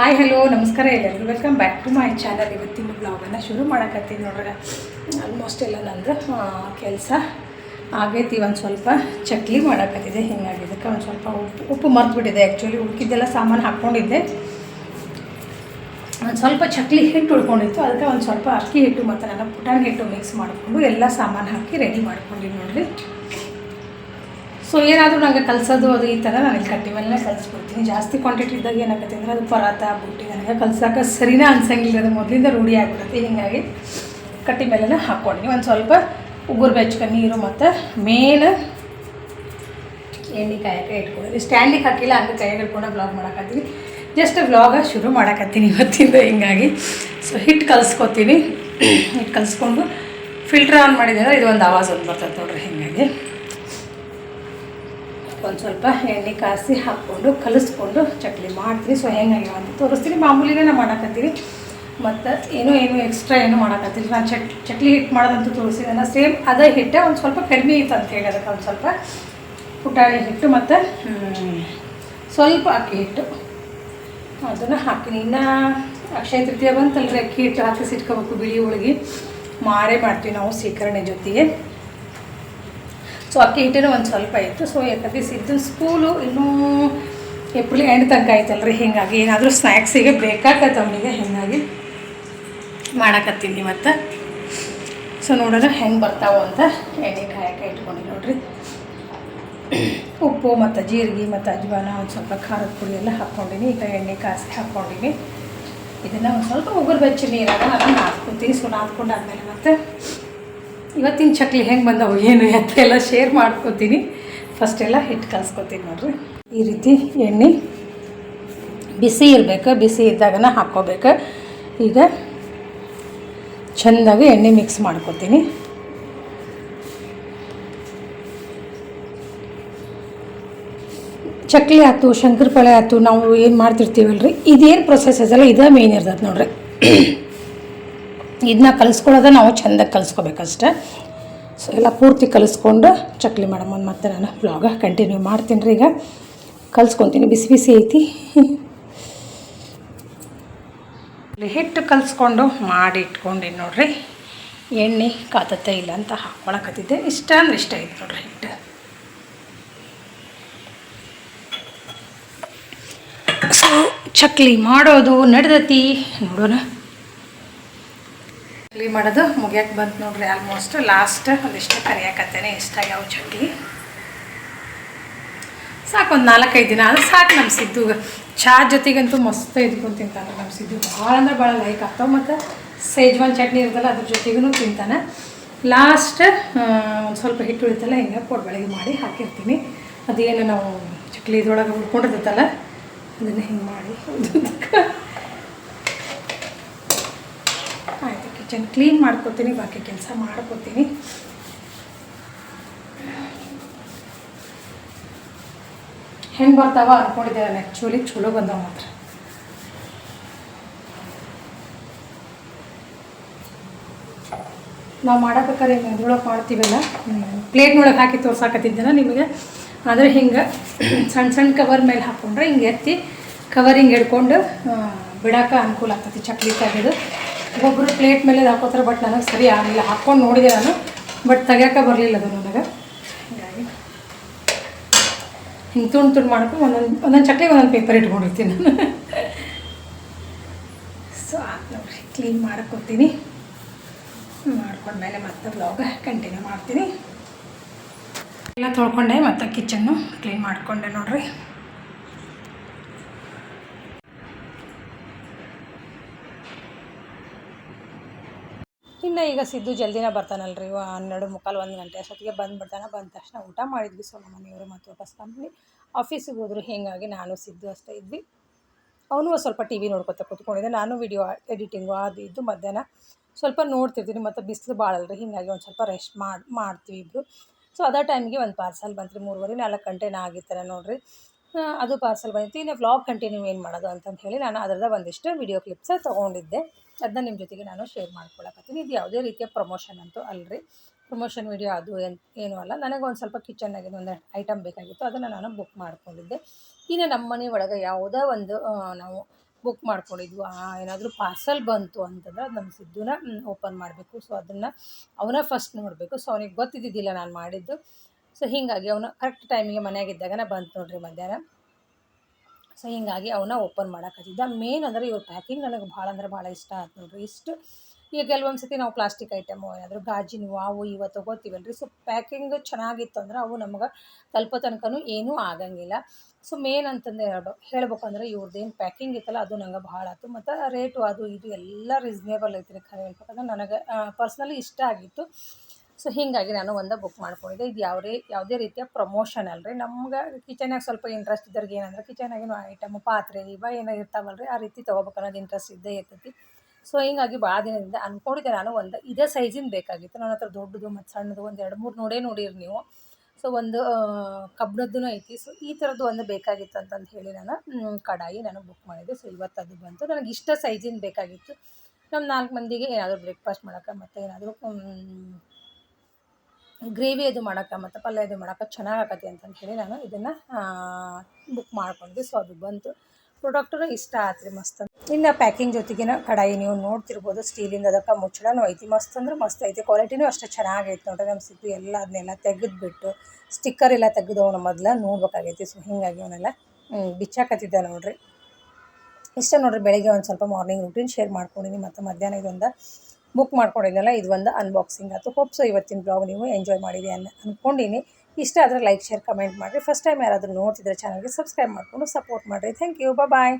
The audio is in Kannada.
ಹಾಯ್ ಹಲೋ ನಮಸ್ಕಾರ ಎಲ್ಲರಿಗೂ. Welcome back to my channel ಇವತ್ತಿನ ಬ್ಲಾಗನ್ನು ಶುರು ಮಾಡಕತ್ತೀನಿ ನೋಡ್ರಿ. ಆಲ್ಮೋಸ್ಟ್ ಎಲ್ಲ ನಂದು ಕೆಲಸ ಆಗೈತಿ, ಒಂದು ಸ್ವಲ್ಪ ಚಕ್ಲಿ ಮಾಡಕತ್ತಿದೆ. ಹಿಂಗಾಗಿದ್ದಕ್ಕೆ ಒಂದು ಸ್ವಲ್ಪ ಉಪ್ಪು ಉಪ್ಪು ಮರ್ತುಬಿಟ್ಟಿದೆ. ಆ್ಯಕ್ಚುಲಿ ಉಳ್ಕಿದ್ದೆಲ್ಲ ಸಾಮಾನು ಹಾಕ್ಕೊಂಡಿದ್ದೆ. ಒಂದು ಸ್ವಲ್ಪ ಚಕ್ಲಿ ಹಿಟ್ಟು ಉಳ್ಕೊಂಡಿತ್ತು. ಅದಕ್ಕೆ ಒಂದು ಸ್ವಲ್ಪ ಅಕ್ಕಿ ಹಿಟ್ಟು ಮತ್ತು ನನ್ನ ಪುಟಾಣಿ ಹಿಟ್ಟು ಮಿಕ್ಸ್ ಮಾಡಿಕೊಂಡು ಎಲ್ಲ ಸಾಮಾನು ಹಾಕಿ ರೆಡಿ ಮಾಡ್ಕೊಂಡಿದ್ದು ನೋಡ್ರಿ. ಸೊ ಏನಾದರೂ ನನಗೆ ಕಲಿಸೋದು ಅದು ಈ ಥರ ನನಗೆ ಕಟ್ಟಿ ಮೇಲೆ ಕಲಿಸ್ಬಿಡ್ತೀನಿ. ಜಾಸ್ತಿ ಕ್ವಾಂಟಿಟಿ ಇದ್ದಾಗ ಏನಾಗುತ್ತೆ ಅಂದರೆ ಅದು ಪರಾತ, ಬುಟ್ಟಿ ನನಗೆ ಕಲ್ಸೋಕೆ ಸರಿನೇ ಅನ್ಸಂಗಿಲ್ಲ. ಅದು ಮೊದಲಿಂದ ರೂಢಿ ಆಗಿಬಿಡುತ್ತೆ. ಹೀಗಾಗಿ ಕಟ್ಟಿ ಮೇಲೆನೇ ಹಾಕ್ಕೊಂಡಿನಿ ಒಂದು ಸ್ವಲ್ಪ ಉಗುರು ಬೆಚ್ಚಕ ನೀರು ಮತ್ತು ಮೇನ್ ಎಣ್ಣೆ ಕಾಯಕ್ಕೆ ಇಟ್ಕೊಂಡಿದ್ದೀನಿ ಸ್ಟ್ಯಾಂಡಿಗೆ ಹಾಕಿಲ್ಲ, ಹಂಗೆ ಕೈ ಹಿಡ್ಕೊಂಡು ಬ್ಲಾಗ್ ಮಾಡಕತ್ತೀನಿ. ಜಸ್ಟ್ ಬ್ಲಾಗ ಶುರು ಮಾಡಕತ್ತೀನಿ ಇವತ್ತಿಂದ ಹಿಂಗಾಗಿ. ಸೊ ಹಿಟ್ಟು ಕಲಿಸ್ಕೊತೀನಿ. ಹಿಟ್ಟು ಕಲಿಸ್ಕೊಂಡು ಫಿಲ್ಟ್ರ್ ಆನ್ ಮಾಡಿದ್ರೆ ಅಂದರೆ ಇದು ಒಂದು ಆವಾಜ್ ಒಂದು ಬರ್ತದೆ ನೋಡ್ರಿ ಹೀಗಾಗಿ. ಒಂದು ಸ್ವಲ್ಪ ಎಣ್ಣೆ ಕಾಸಿ ಹಾಕ್ಕೊಂಡು, ಕಲಿಸ್ಕೊಂಡು ಚಕ್ಲಿ ಮಾಡ್ತೀನಿ. ಸೊ ಹೆಂಗಾಗ್ಯಾವ ಅಂತ ತೋರಿಸ್ತೀನಿ. ಮಾಮೂಲಿನೇ ನಾನು ಮಾಡಕತ್ತೀನಿ. ಮತ್ತು ಏನೋ, ಏನು ಎಕ್ಸ್ಟ್ರಾ ಏನು ಮಾಡಕತ್ತೀನಿ. ನಾನು ಚಟ್, ಚಕ್ಲಿ ಹಿಟ್ಟು ಮಾಡೋದಂತೂ ತೋರಿಸಿದೆ ಸೇಮ್ ಅದೇ ಹಿಟ್ಟೆ ಒಂದು ಸ್ವಲ್ಪ ಕಡಿಮೆ ಇತ್ತು ಅಂತ ಹೇಳಿ ಅದಕ್ಕೆ ಒಂದು ಸ್ವಲ್ಪ ಪುಟಾಣಿ ಹಿಟ್ಟು ಮತ್ತು ಸ್ವಲ್ಪ ಅಕ್ಕಿ ಹಿಟ್ಟು. ಅದನ್ನು ಹಾಕಿನಿ ಇನ್ನು ಅಕ್ಷಯ ತೃತೀಯ ಬಂತಲ್ರಿ, ಅಕ್ಕಿ ಹಿಟ್ಟು ಹಾಕಿ ಬಿಳಿ ಹೋಳಿಗೆ. ಮಾರೇ ಮಾಡ್ತೀವಿ ನಾವು ಸೀಕರಣೆ ಜೊತೆಗೆ. ಸೊ ಅಕ್ಕಿ ಹಿಟ್ಟಿನ ಒಂದು ಸ್ವಲ್ಪ ಇತ್ತು. ಸೊ ಯಾಕಂದ್ರೆ ಸಿದ್ದು ಸ್ಕೂಲು ಇನ್ನೂ ಏಪ್ರಿಲ್ ಎಂಡ್ ತನಕ ಆಯ್ತಲ್ರಿ. ಹೀಗಾಗಿ ಏನಾದರೂ ಸ್ನ್ಯಾಕ್ಸಿಗೆ ಬೇಕಾಗತ್ತೆ ಅವನಿಗೆ. ಹೀಗಾಗಿ ಮಾಡಕತ್ತೀನಿ ಮತ್ತು. ಸೊ ನೋಡೋಣ ಹೆಂಗೆ ಬರ್ತಾವೋ ಅಂತ ಎಣ್ಣೆ ಕಾಯಕ್ಕೆ ಇಟ್ಕೊಂಡು ನೋಡ್ರಿ. ಉಪ್ಪು ಮತ್ತು ಜೀರಿಗೆ ಮತ್ತು ಅಜ್ವಾನ ಒಂದು ಸ್ವಲ್ಪ ಖಾರದ ಪುಡಿ ಎಲ್ಲ ಹಾಕ್ಕೊಂಡಿನಿ ಈಗ ಎಣ್ಣೆ ಕಾಸಿ ಹಾಕ್ಕೊಂಡಿನಿ ಇದನ್ನು ಒಂದು ಸ್ವಲ್ಪ ಉಗುರು ಬೆಚ್ಚ ನೀರಾಗ ಅದನ್ನು ನಾದ್ಕೊತೀನಿ. ಸೊ ನಾದ್ಕೊಂಡಾದ್ಮೇಲೆ ಮತ್ತೆ ಇವತ್ತಿನ ಚಕ್ಲಿ ಹೆಂಗೆ ಬಂದವು, ಏನು ಎತ್ತ ಎಲ್ಲ ಶೇರ್ ಮಾಡ್ಕೋತೀನಿ. ಫಸ್ಟ್ ಎಲ್ಲ ಹಿಟ್ಟು ಕಲಿಸ್ಕೊತೀನಿ ನೋಡ್ರಿ. ಈ ರೀತಿ ಎಣ್ಣೆ ಬಿಸಿ ಇರಬೇಕು, ಬಿಸಿ ಇದ್ದಾಗನ ಹಾಕ್ಕೋಬೇಕು. ಈಗ ಚೆಂದಾಗಿ ಎಣ್ಣೆ ಮಿಕ್ಸ್ ಮಾಡ್ಕೋತೀನಿ. ಚಕ್ಲಿ ಆಯ್ತು, ಶಂಕರಪಾಳೆ ಆಯ್ತು, ನಾವು ಏನು ಮಾಡ್ತಿರ್ತೀವಲ್ರಿ? ಇದೇನು ಪ್ರೊಸೆಸ್ ಅಲ್ಲ ಇದೇ ಮೇನ್ ಇರ್ತದೆ ನೋಡ್ರಿ. ಇದನ್ನ ಕಲಿಸ್ಕೊಳ್ಳೋದ ನಾವು ಚೆಂದಾಗಿ ಕಲಿಸ್ಕೋಬೇಕಷ್ಟೆ. ಸೊ ಎಲ್ಲ ಪೂರ್ತಿ ಕಲಿಸ್ಕೊಂಡು, ಚಕ್ಲಿ ಮಾಡಮ್ಮ ಮತ್ತೆ ನಾನು ಬ್ಲಾಗ ಕಂಟಿನ್ಯೂ ಮಾಡ್ತೀನಿ ರೀ ಈಗ. ಕಲಿಸ್ಕೊತೀನಿ, ಬಿಸಿ ಬಿಸಿ ಐತಿ. ಹಿಟ್ಟು ಕಲಿಸ್ಕೊಂಡು ಮಾಡಿ ಇಟ್ಕೊಂಡಿನಿ ನೋಡ್ರಿ. ಎಣ್ಣೆ ಕಾತತ್ತೆ ಇಲ್ಲ ಅಂತ ಹಾಕ್ಕೊಳಕತ್ತಿದ್ದೆ ಇಷ್ಟ ಅಂದ್ರೆ ಇಷ್ಟ ಐತೆ ನೋಡ್ರಿ ಹಿಟ್ಟು. ಸೊ ಚಕ್ಲಿ ಮಾಡೋದು ನಡೆದತಿ ನೋಡೋಣ. ಮಾಡೋದು ಮುಗಿಯಕ್ಕೆ ಬಂತು ನೋಡ್ರಿ ಆಲ್ಮೋಸ್ಟ್ ಲಾಸ್ಟ್ ಒಂದಿಷ್ಟು ಕರಿಯಾಕತ್ತೇನೆ ಇಷ್ಟ ಯಾವ ಚಟ್ನಿ. ಸಾಕು ಒಂದು ನಾಲ್ಕೈದು ದಿನ ಆದ್ರೆ ಸಾಕು ನಮ್ಮ ಸಿದ್ದು. ಚಹಾ ಜೊತೆಗಂತೂ ಮಸ್ತ್ ಇದ್ಕೊಂಡು ತಿಂತಾನೆ ನಮ್ಮ ಸಿದ್ದು. ಭಾಳ ಅಂದ್ರೆ ಭಾಳ ಲೈಕ್ ಆಗ್ತಾವೆ ಮತ್ತು ಸೇಜ್ವಾನ್ ಚಟ್ನಿ ಇರ್ತಲ್ಲ ಅದ್ರ ಜೊತೆಗೂ ತಿಂತಾನೆ. ಲಾಸ್ಟ್ ಒಂದು ಸ್ವಲ್ಪ ಹಿಟ್ಟು ಉಳಿತಲ್ಲ ಹಿಂಗೆ ಬೆಳಗ್ಗೆ ಮಾಡಿ ಹಾಕಿರ್ತೀನಿ. ಅದೇನು ನಾವು ಚಕ್ಲಿ ಇದ್ರೊಳಗೆ ಉಳ್ಕೊಂಡಿರ್ತೈತಲ್ಲ ಅದನ್ನು ಹಿಂಗೆ ಮಾಡಿ ಆಯಿತು ಕಿಚನ್ ಕ್ಲೀನ್ ಮಾಡ್ಕೊತೀನಿ, ಬಾಕಿ ಕೆಲಸ ಮಾಡ್ಕೊತೀನಿ. ಹೆಂಗೆ ಬರ್ತಾವ ಅನ್ಕೊಂಡಿದ್ದೆ ನಾನು ಆ್ಯಕ್ಚುಲಿ ಚಲೋ ಬಂದವ ಮಾತ್ರ. ನಾವು ಮಾಡಬೇಕಾದ್ರೆ ಅದ್ರೊಳಗೆ ಮಾಡ್ತೀವಲ್ಲ? ಪ್ಲೇಟ್ನೊಳಗೆ ಹಾಕಿ ತೋರ್ಸಾಕತ್ತಿದ್ದೇನೆ ನಿಮಗೆ. ಆದರೆ ಹಿಂಗೆ ಸಣ್ಣ ಸಣ್ಣ ಕವರ್ ಮೇಲೆ ಹಾಕ್ಕೊಂಡ್ರೆ ಹಿಂಗೆ ಎತ್ತಿ ಕವರಿಂಗ್ ಹಿಡ್ಕೊಂಡು ಬಿಡೋಕೆ ಅನುಕೂಲ ಆಗ್ತೈತಿ, ಚಕ್ಲಿ ತೆಗೆದು. ಒಬ್ಬೊಬ್ಬರು ಪ್ಲೇಟ್ ಮೇಲೆ ಹಾಕೋತಾರೆ ಬಟ್ ನನಗೆ ಸರಿ ಆಗಲಿಲ್ಲ. ಹಾಕ್ಕೊಂಡು ನೋಡಿದೆ ನಾನು ಬಟ್ ತೆಗಿಯೋಕೆ ಬರಲಿಲ್ಲ ಅದು ನನಗೆ. ಹೀಗಾಗಿ ಹಿಂಗೆ ತುಂಡು ತುಂಡು ಮಾಡ್ಕೊಂಡು ಒಂದೊಂದು ಒಂದೊಂದು ಚಕ್ಲಿಗೆ ಒಂದೊಂದು ಪೇಪರ್ ಇಟ್ಕೊಂಡಿರ್ತೀನಿ ನಾನು. ಸೊ ನೋಡ್ರಿ ಕ್ಲೀನ್ ಮಾಡ್ಕೊತೀನಿ. ಮಾಡ್ಕೊಂಡ್ಮೇಲೆ ಮತ್ತೆ ಬ್ಲಾಗ್ ಕಂಟಿನ್ಯೂ ಮಾಡ್ತೀನಿ. ಎಲ್ಲ ತೊಳ್ಕೊಂಡೆ ಮತ್ತೆ ಕಿಚನ್ನು ಕ್ಲೀನ್ ಮಾಡಿಕೊಂಡೆ ನೋಡ್ರಿ. ಇನ್ನು ಈಗ ಸಿದ್ದು ಜಲ್ದಿನ ಬರ್ತಾನಲ್ರಿ ಇವ ಹನ್ನೆರಡು ಮುಕ್ಕಾಲು ಒಂದು ಗಂಟೆ ಅಷ್ಟೊತ್ತಿಗೆ ಬಂದುಬಿಡ್ತಾನೆ. ಬಂದ ತಕ್ಷಣ ಊಟ ಮಾಡಿದ್ವಿ ಸೊ ನಮ್ಮ ಮನೆಯವರು ಮತ್ತು ವಾಪಸ್ ಕಂಪ್ನಿ ಆಫೀಸಿಗೆ ಹೋದ್ರು, ಹೀಗಾಗಿ ನಾನು ಸಿದ್ದು ಅಷ್ಟೇ ಇದ್ವಿ. ಅವನು ಸ್ವಲ್ಪ ಟಿ ವಿ ನೋಡ್ಕೊತ ಕೂತ್ಕೊಂಡಿದ್ದೆ. ನಾನು ವಿಡಿಯೋ ಎಡಿಟಿಂಗು ಅದು ಇದ್ದು ಮಧ್ಯಾಹ್ನ ಸ್ವಲ್ಪ ನೋಡ್ತಿರ್ತೀನಿ, ಮತ್ತು ಬಿಸಿಲು ಭಾಳ ಅಲ್ರಿ, ಹೀಗಾಗಿ ಒಂದು ಸ್ವಲ್ಪ ರೆಸ್ಟ್ ಮಾಡಿ ಮಾಡ್ತೀವಿ ಇಬ್ಬರು ಸೊ ಅದೇ ಟೈಮಿಗೆ ಒಂದು ಪಾರ್ಸಲ್ ಬಂತು ರೀ ಮೂರುವರೆ, ನಾಲ್ಕು ಗಂಟೆನ ಆಗಿರ್ತಾರೆ ನೋಡಿರಿ. ಅದು ಪಾರ್ಸಲ್ ಬಂದಿತ್ತು. ಇನ್ನು ವ್ಲಾಗ್ ಕಂಟಿನ್ಯೂ ಏನು ಮಾಡೋದು ಅಂತಂದು ಹೇಳಿ ನಾನು ಅದರದ ಒಂದಿಷ್ಟು ವಿಡಿಯೋ ಕ್ಲಿಪ್ಸ ತೊಗೊಂಡಿದ್ದೆ. ಅದನ್ನ ನಿಮ್ಮ ಜೊತೆಗೆ ನಾನು ಶೇರ್ ಮಾಡ್ಕೊಳಕತ್ತೀನಿ. ಇದು ಯಾವುದೇ ರೀತಿಯ ಪ್ರಮೋಷನ್ ಅಂತೂ ಅಲ್ಲರಿ ಪ್ರಮೋಷನ್ ವಿಡಿಯೋ ಅದು ಏನು, ಏನೂ ಅಲ್ಲ. ನನಗೆ ಒಂದು ಸ್ವಲ್ಪ ಕಿಚನ್ನಾಗಿನ ಒಂದು ಐಟಮ್ ಬೇಕಾಗಿತ್ತು. ಅದನ್ನು ನಾನು ಬುಕ್ ಮಾಡ್ಕೊಂಡಿದ್ದೆ. ಇನ್ನು ನಮ್ಮ ಮನೆ ಒಳಗೆ ಯಾವುದೋ ಒಂದು ನಾವು ಬುಕ್ ಮಾಡ್ಕೊಂಡಿದ್ವು. ಏನಾದರೂ ಪಾರ್ಸಲ್ ಬಂತು ಅಂತಂದ್ರೆ ಅದು ನಮ್ಮ ಸಿದ್ದುನ ಓಪನ್ ಮಾಡಬೇಕು. ಸೊ ಅದನ್ನು ಅವನ ಫಸ್ಟ್ ನೋಡಬೇಕು. ಸೊ ಅವನಿಗೆ ಗೊತ್ತಿದ್ದಿದ್ದಿಲ್ಲ ನಾನು ಮಾಡಿದ್ದು. ಸೊ ಹೀಗಾಗಿ ಅವನು ಕರೆಕ್ಟ್ ಟೈಮಿಗೆ ಮನೆಯಾಗಿದ್ದಾಗನ ಬಂತು ನೋಡ್ರಿ ಮಧ್ಯಾಹ್ನ. ಸೊ ಹೀಗಾಗಿ ಅವನ್ನ ಓಪನ್ ಮಾಡೋಕತ್ತಿದ್ದ ಮೇನ್ ಅಂದರೆ ಇವ್ರ ಪ್ಯಾಕಿಂಗ್ ನನಗೆ ಭಾಳ ಅಂದ್ರೆ ಭಾಳ ಇಷ್ಟ ಆಯ್ತು ನೋಡ್ರಿ. ಇಷ್ಟು ಈಗ ಕೆಲವೊಂದು ಸತಿ ನಾವು ಪ್ಲಾಸ್ಟಿಕ್ ಐಟಮು ಏನಾದರೂ ಗಾಜಿನವು ಅವು ಇವ ತೊಗೋತೀವಲ್ಲ ರೀ ಸೊ ಪ್ಯಾಕಿಂಗ್ ಚೆನ್ನಾಗಿತ್ತು ಅಂದ್ರೆ ಅವು ನಮಗೆ ತಲುಪೋ ತನಕನೂ ಏನೂ ಆಗಂಗಿಲ್ಲ. ಸೊ ಮೇನ್ ಅಂತಂದು ಹೇಳ್ಬ, ಹೇಳ್ಬೇಕಂದ್ರೆ ಇವ್ರದ್ದೇನು ಪ್ಯಾಕಿಂಗ್ ಇತ್ತಲ್ಲ ಅದು ನಂಗೆ ಭಾಳ ಆಯ್ತು ಮತ್ತು ರೇಟು ಅದು ಇದು ಎಲ್ಲ ರೀಸ್ನೇಬಲ್ ಐತ್ರಿ ಖರೆ ಹೇಳ್ಬೇಕಂದ್ರೆ ನನಗೆ ಪರ್ಸ್ನಲಿ ಇಷ್ಟ ಆಗಿತ್ತು. ಸೊ ಹೀಗಾಗಿ ನಾನು ಒಂದು ಬುಕ್ ಮಾಡ್ಕೊಂಡಿದ್ದೆ. ಇದು ಯಾವುದೇ ಯಾವುದೇ ರೀತಿಯ ಪ್ರಮೋಷನ್ ಅಲ್ರಿ. ನಮ್ಗೆ ಕಿಚನಾಗ ಸ್ವಲ್ಪ ಇಂಟ್ರೆಸ್ಟ್ ಇದ್ದವ್ರಿಗೆ ಏನಂದ್ರೆ ಕಿಚನಾಗಿನ ಐಟಮ್ ಪಾತ್ರೆ, ಇವ ಏನೋ ಇರ್ತಾವಲ್ರಿ, ಆ ರೀತಿ ತೊಗೋಬೇಕು ಅನ್ನೋದು ಇಂಟ್ರೆಸ್ಟ್ ಇದ್ದೇ ಇರ್ತೈತಿ. ಸೊ ಹಿಂಗಾಗಿ ಭಾಳ ದಿನದಿಂದ ಅಂದ್ಕೊಂಡಿದ್ದೆ ನಾನು ಒಂದು, ಇದೇ ಸೈಜಿನ ಬೇಕಾಗಿತ್ತು. ನನ್ನ ಹತ್ರ ದೊಡ್ಡದು ಮತ್ತು ಸಣ್ಣದು ಒಂದು ಎರಡು ಮೂರು ನೋಡೇ ನೋಡಿರಿ ನೀವು. ಸೊ ಒಂದು ಕಬ್ಬಿಣದ್ದು ಐತಿ. ಸೊ ಈ ಥರದ್ದು ಒಂದು ಬೇಕಾಗಿತ್ತು ಅಂತಂದು ಹೇಳಿ ನಾನು ಕಡಾಯಿ ನಾನು ಬುಕ್ ಮಾಡಿದ್ದೆ. ಸೊ ಇವತ್ತು ಅದು ಬಂತು. ನನಗೆ ಇಷ್ಟ ಸೈಜಿನ ಬೇಕಾಗಿತ್ತು. ನಮ್ಮ ನಾಲ್ಕು ಮಂದಿಗೆ ಏನಾದರೂ ಬ್ರೇಕ್ಫಾಸ್ಟ್ ಮಾಡೋಕೆ ಮತ್ತು ಏನಾದರೂ ಗ್ರೇವಿ ಅದು ಮಾಡೋಕೆ ಮತ್ತು ಪಲ್ಯ ಅದು ಮಾಡೋಕೆ ಚೆನ್ನಾಗಿ ಆಗತ್ತೆ ಅಂತಂದು ಹೇಳಿ ನಾನು ಇದನ್ನು ಬುಕ್ ಮಾಡ್ಕೊಂಡ್ವಿ. ಸೊ ಅದು ಬಂತು. ಪ್ರಾಡಕ್ಟು ಇಷ್ಟ ಆತ್ರಿ ಮಸ್ತ್ ಇನ್ನು ಪ್ಯಾಕಿಂಗ್ ಜೊತೆಗಿನ ಕಡಾಯಿ ನೀವು ನೋಡ್ತಿರ್ಬೋದು ಸ್ಟೀಲಿಂದ ಅದಕ್ಕೆ ಮುಚ್ಚಳನೂ ಐತಿ ಮಸ್ತ್ ಅಂದ್ರೆ ಮಸ್ತ್ ಐತಿ. ಕ್ವಾಲಿಟಿನೂ ಅಷ್ಟೇ ಚೆನ್ನಾಗೈತೆ ನೋಡ್ರಿ ನಮ್ಮ ಸಿದ್ದು ಎಲ್ಲ ಅದನ್ನೆಲ್ಲ ತೆಗೆದ್ಬಿಟ್ಟು ಸ್ಟಿಕ್ಕರ್ ಎಲ್ಲ ಅವನ ಮೊದಲ ನೋಡ್ಬೇಕಾಗೈತಿ. ಸೊ ಹೀಗಾಗಿ ಅವನ್ನೆಲ್ಲ ಬಿಚ್ಚಾಕತ್ತಿದ್ದ ನೋಡ್ರಿ. ಇಷ್ಟ ನೋಡ್ರಿ, ಬೆಳಿಗ್ಗೆ ಒಂದು ಸ್ವಲ್ಪ ಮಾರ್ನಿಂಗ್ ರೂಟೀನ್ ಶೇರ್ ಮಾಡ್ಕೊಂಡಿನಿ, ಮತ್ತು ಮಧ್ಯಾಹ್ನ ಇದೊಂದು ಬುಕ್ ಮಾಡ್ಕೊಂಡಿದ್ದೆಲ್ಲ ಇದು ಒಂದು ಅನ್ಬಾಕ್ಸಿಂಗ್ ಆಯಿತು. ಹೋಪ್ ಸೊ ಇವತ್ತಿನ ಬ್ಲಾಗ್ ನೀವು ಎಂಜಾಯ್ ಮಾಡಿದೆ ಅನ್ ಅಂದ್ಕೊಂಡಿನಿ ಇಷ್ಟ ಆದರೆ ಲೈಕ್ ಶೇರ್ ಕಮೆಂಟ್ ಮಾಡಿರಿ. ಫಸ್ಟ್ ಟೈಮ್ ಯಾರಾದರೂ ನೋಡ್ತಿದ್ರೆ ಚಾನಲ್ಗೆ ಸಬ್ಸ್ಕ್ರೈಬ್ ಮಾಡಿಕೊಂಡು ಸಪೋರ್ಟ್ ಮಾಡಿರಿ. Thank you bye